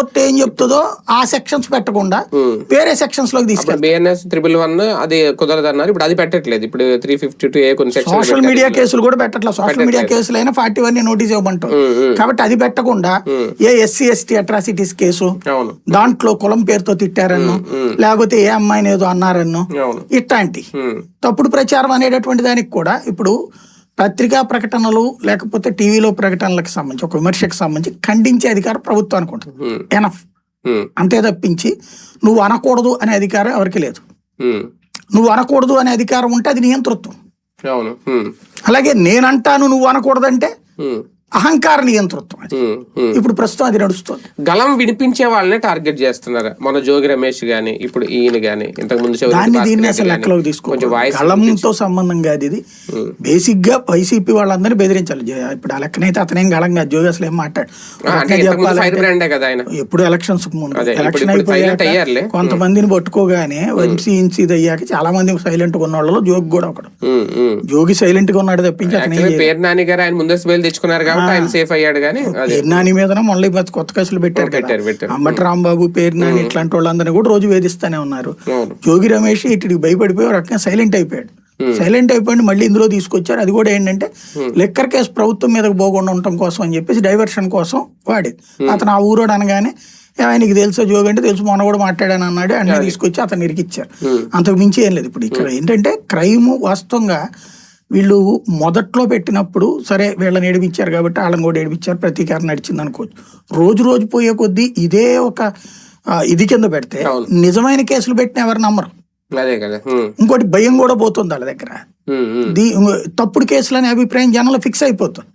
Court ఏం చెప్తుందో ఆ సెక్షన్స్ పెట్టకుండా వేరే సెక్షన్స్లోకి బిఎన్ఎస్ త్రిబుల్ వన్ అది కుదరదన్నారు ఇప్పుడు అది పెట్టట్లేదు. ఇప్పుడు త్రీ ఫిఫ్టీ టూ ఏ కొన్ని సోషల్ మీడియా కేసులు కూడా పెట్టట్లేదు. సోషల్ మీడియా కేసులు అయినా ఫార్టీ వన్ నోటీస్ ఇవ్వమంటాం కాబట్టి అది పెట్టకుండా ఏ ఎస్సీ ఎస్టీ అట్రాసిటీస్ కేసు దాంట్లో కులం పేరుతో తిట్టారన్ను లేకపోతే ఏ అమ్మాయిని ఏదో అన్నారన్ను ఇట్లాంటి తప్పుడు ప్రచారం అనేటటువంటి దానికి కూడా ఇప్పుడు పత్రికా ప్రకటనలు లేకపోతే టీవీలో ప్రకటనలకు సంబంధించి ఒక విమర్శకు సంబంధించి ఖండించే అధికారం ప్రభుత్వానికి ఉంటుంది ఉమ్, ఎనఫ్ అంతే తప్పించి నువ్వు అనకూడదు అనే అధికారం ఎవరికి లేదు. నువ్వు అనకూడదు అనే అధికారం ఉంటే అది నియంతృత్వం. అలాగే నేనంటాను నువ్వు అనకూడదంటే అహంకార నియంతృత్వం అది. ఇప్పుడు ప్రస్తుతం అది నడుస్తుంది. గలం వినిపించే వాళ్ళనే టార్గెట్ చేస్తున్నారు. మన జోగి రమేష్ గాని ఇప్పుడు ఈయన గాని ఇంతకు ముందు దాన్ని దీన్ని అసలు లెక్కలోకి తీసుకో కొంచెం వాయిస్ గళంతో సంబంధం కాదు ఇది. బేసిక్గా వైసీపీ వాళ్ళందరినీ బెదిరించాలి. ఇప్పుడు ఆ లెక్కనైతే అతనేం గళం కాదు జోగి అసలు ఏం మాట్లాడు? ఎప్పుడు ఎలక్షన్స్ ముందు. ఎలక్షన్. అయిపోయాక కొంతమందిని పట్టుకోగానే వంశీ ఇది అయ్యాక చాలా మంది సైలెంట్గా ఉన్న వాళ్ళలో జోగి కూడా ఒకడు. జోగి సైలెంట్గా ఉన్నాడు తప్పించి పేరు నాని గారు ఆయన ముందస్తు బయలు తెచ్చుకున్నారు కాబట్టి ఆయన సేఫ్ అయ్యాడు కానీ పేర్నాని మీద మళ్ళీ కొత్త కేసులు పెట్టారు పెట్టారు పెట్టారు. అంబటి రాంబాబు పేర్నాని ఇట్లాంటి వాళ్ళందరినీ కూడా రోజు వేధిస్తానే ఉన్నారు. జోగి రమేష్ ఇటుకి భయపడిపోయి రకంగా సైలెంట్ అయిపోయాడు. సైలెంట్ అయిపోయి మళ్ళీ ఇందులో తీసుకొచ్చారు. అది కూడా ఏంటంటే లెక్కర్ కేసు ప్రభుత్వం మీదకి పోకుండా ఉండటం కోసం అని చెప్పేసి డైవర్షన్ కోసం వాడేది అతను ఆ ఊరోడు అనగానే ఆయనకి తెలుసా జోగి అంటే తెలుసు మొన్న కూడా మాట్లాడాను అన్నాడు. అన్ని తీసుకొచ్చి అతను ఇరికిచ్చారు. అంతకు మించి ఏం లేదు. ఇప్పుడు ఇక్కడ ఏంటంటే క్రైమ్ వాస్తవంగా వీళ్ళు మొదట్లో పెట్టినప్పుడు సరే వీళ్ళని ఏడిపించారు కాబట్టి వాళ్ళని కూడా ఏడిపించారు ప్రతీకారం నడిచింది అనుకోవచ్చు. రోజు రోజు పోయే కొద్దీ ఇదే ఒక ఇది కింద పెడితే. నిజమైన కేసులు పెట్టిన ఎవరు నమ్మరు. అదే కదా. ఉమ్, ఇంకోటి భయం కూడా పోతుంది వాళ్ళ దగ్గర. దీ తప్పుడు కేసులు అనే అభిప్రాయం జనంలో ఫిక్స్ అయిపోతుంది.